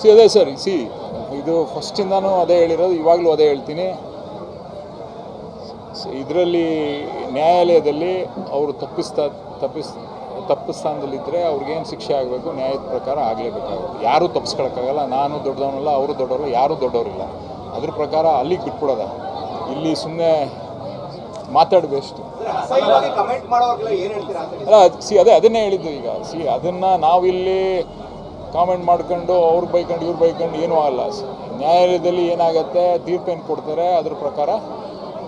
C ಅದೇ sir C ಇದು ಫಸ್ಟಿಂದಾನು ಅದೇ ಹೇಳಿರೋದು, ಇವಾಗಲೂ ಅದೇ ಹೇಳ್ತೀನಿ. ಇದರಲ್ಲಿ ನ್ಯಾಯಾಲಯದಲ್ಲಿ ಅವರು ತಪ್ಪಿಸ್ತಾ, ತಪ್ಪಿಸ್, ತಪ್ಪು ಸ್ಥಾನದಲ್ಲಿದ್ದರೆ ಅವ್ರಿಗೇನು ಶಿಕ್ಷೆ ಆಗಬೇಕು, ನ್ಯಾಯದ ಪ್ರಕಾರ ಆಗಲೇಬೇಕಾಗುತ್ತೆ. ಯಾರೂ ತಪ್ಪಿಸ್ಕೊಳಕ್ಕಾಗಲ್ಲ ನಾನು ದೊಡ್ಡವನಲ್ಲ, ಅವರು ದೊಡ್ಡವರು, ಯಾರೂ ದೊಡ್ಡವರಿಲ್ಲ. ಅದ್ರ ಪ್ರಕಾರ ಅಲ್ಲಿಗೆ ಬಿಟ್ಬಿಡೋದ ಇಲ್ಲಿ ಸುಮ್ಮನೆ ಅಂತ ಅಲ್ಲ ಸಿ ಅದೇ ಅದನ್ನೇ ಹೇಳಿದ್ದು ಈಗ. ಸಿ ಅದನ್ನು ನಾವಿಲ್ಲಿ ಕಾಮೆಂಟ್ ಮಾಡ್ಕೊಂಡು ಅವ್ರು ಬೈಕೊಂಡು ಇವ್ರು ಬೈಕೊಂಡು ಏನೂ ಆಗಲ್ಲ ನ್ಯಾಯಾಲಯದಲ್ಲಿ ಏನಾಗುತ್ತೆ ತೀರ್ಪೇನು ಕೊಡ್ತಾರೆ. ಅದ್ರ ಪ್ರಕಾರ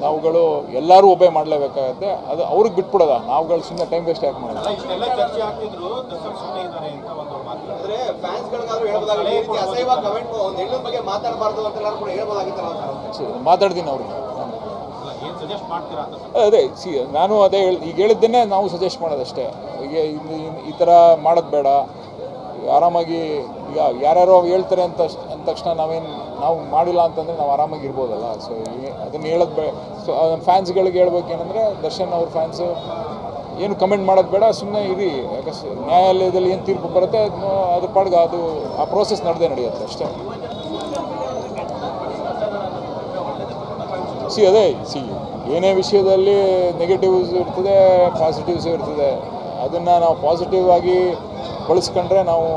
ನಾವುಗಳು ಎಲ್ಲರೂ ಒಬ್ಬೇ ಮಾಡಲೇಬೇಕಾಗತ್ತೆ. ಅದು ಅವ್ರಿಗೆ ಬಿಟ್ಬಿಡೋದ? ನಾವುಗಳು ಸುಮ್ಮನೆ ಟೈಮ್ ವೇಸ್ಟ್ ಯಾಕೆ ಮಾಡೋದು? ಇಷ್ಟೆಲ್ಲ ಚರ್ಚೆ ಆಗ್ತಿದ್ರು ದರ್ಶನ್ ಸುಮ್ಮನೆ ಇದ್ದಾರೆ ಅಂತ ಒಂದು ಮಾತು. ಅಂದ್ರೆ ಫ್ಯಾನ್ಸ್ ಗಳಿಗಾದ್ರೂ ಹೇಳ್ಬೋದಾಗಿತ್ತು ಈ ಕಮೆಂಟ್ ಒಂದ್ ಹೆಣ್ಣಿನ ಬಗ್ಗೆ ಮಾತಾಡಬಾರ್ದು ಅಂತ ಕೂಡ ಹೇಳ್ಬೋದಾಗಿತ್ತಲ್ಲ ಸರ್? ಸಿ, ಮಾತಾಡ್ತೀನಿ ಅವ್ರಿಗೆ ಅಲ್ಲ ಏನು ಸಜೆಸ್ಟ್ ಮಾಡ್ತೀರಾ ಅಂತ ಸರ್ ಅದೇ, ಸಿ, ನಾನು ಅದೇ ಹೇಳಿ, ಈಗ ಹೇಳಿದ್ದನ್ನೇ ನಾವು ಸಜೆಸ್ಟ್ ಮಾಡೋದಷ್ಟೇ. ಈಗ ಈ ಥರ ಮಾಡೋದು ಬೇಡ. ಆರಾಮಾಗಿ, ಈಗ ಯಾರ್ಯಾರೋ ಹೇಳ್ತಾರೆ ಅಂತ, ಅಂದ ತಕ್ಷಣ ನಾವೇನು, ನಾವು ಮಾಡಿಲ್ಲ ಅಂತಂದರೆ ನಾವು ಆರಾಮಾಗಿ ಇರ್ಬೋದಲ್ಲ. ಸೊ ಅದನ್ನು ಹೇಳೋದು ಬೇ ಸೊ ಫ್ಯಾನ್ಸ್ಗಳಿಗೆ ಹೇಳ್ಬೇಕೇನೆಂದರೆ ದರ್ಶನ್ ಅವ್ರ ಫ್ಯಾನ್ಸು ಏನು ಕಮೆಂಟ್ ಮಾಡೋದು ಬೇಡ ಸುಮ್ಮನೆ ಇರಿ. ಯಾಕಂದ್ರೆ ನ್ಯಾಯಾಲಯದಲ್ಲಿ ಏನು ತೀರ್ಪು ಬರುತ್ತೆ, ಅದನ್ನು, ಅದ್ರ ಪಾಡ್ಗೆ ಅದು, ಆ ಪ್ರೋಸೆಸ್ ನಡೆದೇ ನಡೆಯುತ್ತೆ ಅಷ್ಟೇ. ಸಿ, ಅದೇ, ಸಿ. ಏನೇ ವಿಷಯದಲ್ಲಿ ನೆಗೆಟಿವ್ಸ್ ಇರ್ತದೆ ಪಾಸಿಟಿವ್ಸ್ ಇರ್ತದೆ, ಅದನ್ನು ನಾವು ಪಾಸಿಟಿವ್ ಆಗಿ ಬಳಸ್ಕೊಂಡ್ರೆ ನಾವು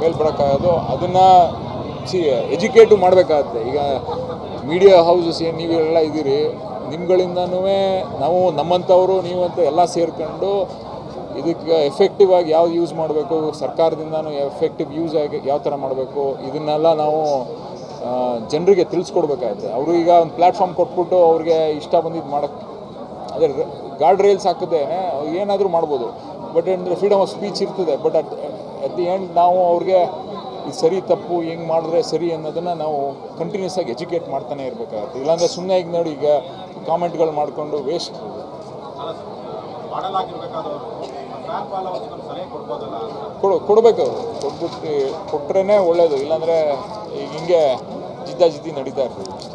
ಮೇಲ್ ಬರೋಕ್ಕಾಗೋದು ಅದನ್ನು ಸಿ ಎಜುಕೇಟು ಮಾಡಬೇಕಾಗತ್ತೆ. ಈಗ ಮೀಡಿಯಾ ಹೌಸಸ್ ಏನು ನೀವೆಲ್ಲ ಇದ್ದೀರಿ, ನಿಮ್ಗಳಿಂದನೂ ನಾವು ನಮ್ಮಂಥವರು, ನೀವಂತ ಎಲ್ಲ ಸೇರಿಕೊಂಡು ಇದಕ್ಕೆ ಎಫೆಕ್ಟಿವ್ ಆಗಿ ಯಾವ್ದು ಯೂಸ್ ಮಾಡಬೇಕು, ಸರ್ಕಾರದಿಂದನೂ ಎಫೆಕ್ಟಿವ್ ಯೂಸ್ ಆಗಿ ಯಾವ ಥರ ಮಾಡಬೇಕು, ಇದನ್ನೆಲ್ಲ ನಾವು ಜನರಿಗೆ ತಿಳಿಸ್ಕೊಡ್ಬೇಕಾಯ್ತು ಅವರು ಈಗ ಒಂದು ಪ್ಲ್ಯಾಟ್ಫಾರ್ಮ್ ಕೊಟ್ಬಿಟ್ಟು ಅವ್ರಿಗೆ ಇಷ್ಟ ಬಂದಿದ್ದು ಮಾಡೋಕ್ಕೆ ಅದೇ ಗಾರ್ಡ್ ರೈಲ್ಸ್ ಹಾಕಿದ್ರೆ ಏನಾದರೂ ಮಾಡ್ಬೋದು. ಬಟ್ ಅಂದರೆ ಫ್ರೀಡಮ್ ಆಫ್ ಸ್ಪೀಚ್ ಇರ್ತದೆ. But at at the end ನಾವು ಅವ್ರಿಗೆ ಇದು ಸರಿ, ತಪ್ಪು, ಹೆಂಗೆ ಮಾಡಿದ್ರೆ ಸರಿ ಅನ್ನೋದನ್ನು ನಾವು ಕಂಟಿನ್ಯೂಸ್ ಆಗಿ ಎಜುಕೇಟ್ ಮಾಡ್ತಾನೆ ಇರಬೇಕಾಗುತ್ತೆ. ಇಲ್ಲಾಂದರೆ ಸುಮ್ಮನೆ ಈಗ ನೋಡಿ, ಈಗ ಕಾಮೆಂಟ್ಗಳು ಮಾಡಿಕೊಂಡು ವೇಸ್ಟ್ ಕೊಡು ಕೊಡಬೇಕು ಕೊಟ್ಬಿಟ್ಟು ಕೊಟ್ರೇ ಒಳ್ಳೆಯದು ಇಲ್ಲಾಂದರೆ ಈಗ ಹಿಂಗೆ ಜಿದ್ದಾಜಿದ್ದಿ ನಡೀತಾ ಇರ್ತದೆ